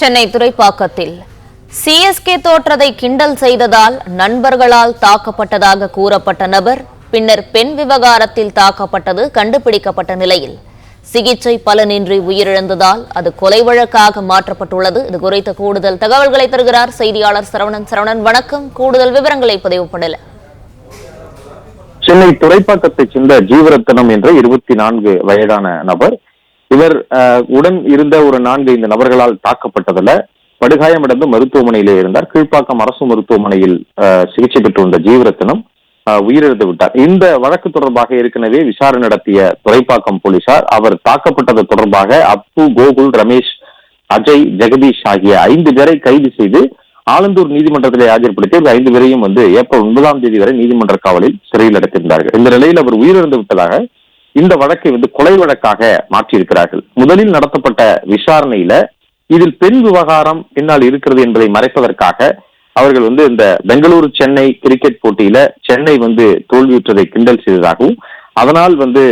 Chennai துறைப்பாக்கத்தில். CSK தோற்றதை கிண்டல் செய்ததால் நண்பர்களால் தாக்கப்பட்டதாக கூறப்பட்ட நபர் பின்னர் பெண் விவகாரத்தில் தாக்கப்பட்டது கண்டுபிடிக்கப்பட்ட நிலையில். சிகிச்சை பலனின்றி உயிரிழந்ததால் அது கொலை வழக்காக மாற்றப்பட்டுள்ளது. இது குறித்த கூடுதல் தகவல்களை தருகிறார் செய்தியாளர் சரவணன். சரவணன் வணக்கம். கூடுதல் விவரங்களை பதிவு பண்ணல. சென்னை துறைப்பாக்கத்தைச் சேர்ந்த ஜீவரத்தனம் என்ற இருபத்தி நான்கு வயதான நபர் இவர் அஹ், உடன் இருந்த ஒரு நான்கு இந்த நபர்களால் தாக்கப்பட்டதுல படுகாயமடைந்து மருத்துவமனையிலே இருந்தார். கீழ்ப்பாக்கம் அரசு மருத்துவமனையில் அஹ், சிகிச்சை பெற்று வந்த ஜீவரத்னம் உயிரிழந்து விட்டார். இந்த வழக்கு தொடர்பாக ஏற்கனவே விசாரணை நடத்திய துறைப்பாக்கம் போலீசார் அவர் தாக்கப்பட்டது தொடர்பாக அப்பு கோகுல் ரமேஷ் அஜய் ஜெகதீஷ் ஆகிய ஐந்து பேரை கைது செய்து ஆலந்தூர் நீதிமன்றத்திலே ஆஜர்படுத்தி இந்த ஐந்து பேரையும் வந்து ஏப்ரல் ஒன்பதாம் தேதி வரை நீதிமன்ற காவலில் சிறையில் அடைத்திருந்தார்கள். இந்த நிலையில் அவர் உயிரிழந்து விட்டதாக இந்த வழக்கை வந்து கொலை வழக்காக மாற்றியிருக்கிறார்கள். முதலில் நடத்தப்பட்ட விசாரணையில இதில் பெண் விவகாரம் பின்னால் இருக்கிறது என்பதை மறைப்பதற்காக அவர்கள் வந்து இந்த பெங்களூரு சென்னை கிரிக்கெட் போட்டியில சென்னை வந்து தோல்வியுற்றதை கிண்டல் செய்ததாகவும் அதனால் வந்து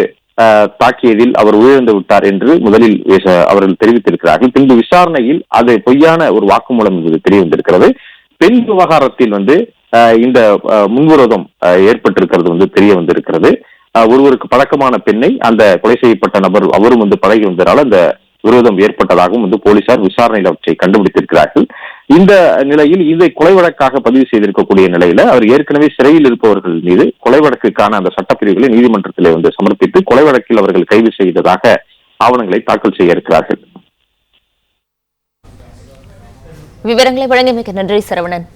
தாக்கியதில் அவர் உயிரிழந்து விட்டார் என்று முதலில் அவர்கள் தெரிவித்திருக்கிறார்கள். பின்பு விசாரணையில் அது பொய்யான ஒரு வாக்குமூலம் என்பது தெரிய வந்திருக்கிறது பெண் விவகாரத்தில் வந்து இந்த முன்விரோதம் ஏற்பட்டிருக்கிறது வந்து தெரிய வந்திருக்கிறது ஒருவருக்கு பழக்கமான பெண்ணை அந்த கொலை செய்யப்பட்ட நபர் அவரும் வந்து பழகி வந்ததால் அந்த விரோதம் ஏற்பட்டதாகவும் வந்து போலீசார் விசாரணையில் அவற்றை கண்டுபிடித்திருக்கிறார்கள். இந்த நிலையில் இதை கொலை வழக்காக பதிவு செய்திருக்கக்கூடிய நிலையில அவர் ஏற்கனவே சிறையில் இருப்பவர்கள் மீது கொலை வழக்குக்கான அந்த சட்டப்பிரிவுகளை நீதிமன்றத்திலே வந்து சமர்ப்பித்து கொலை வழக்கில் அவர்கள் கைது செய்ததாக ஆவணங்களை தாக்கல் செய்ய இருக்கிறார்கள். விவரங்களை வழங்கியமைக்கு நன்றி சரவணன்.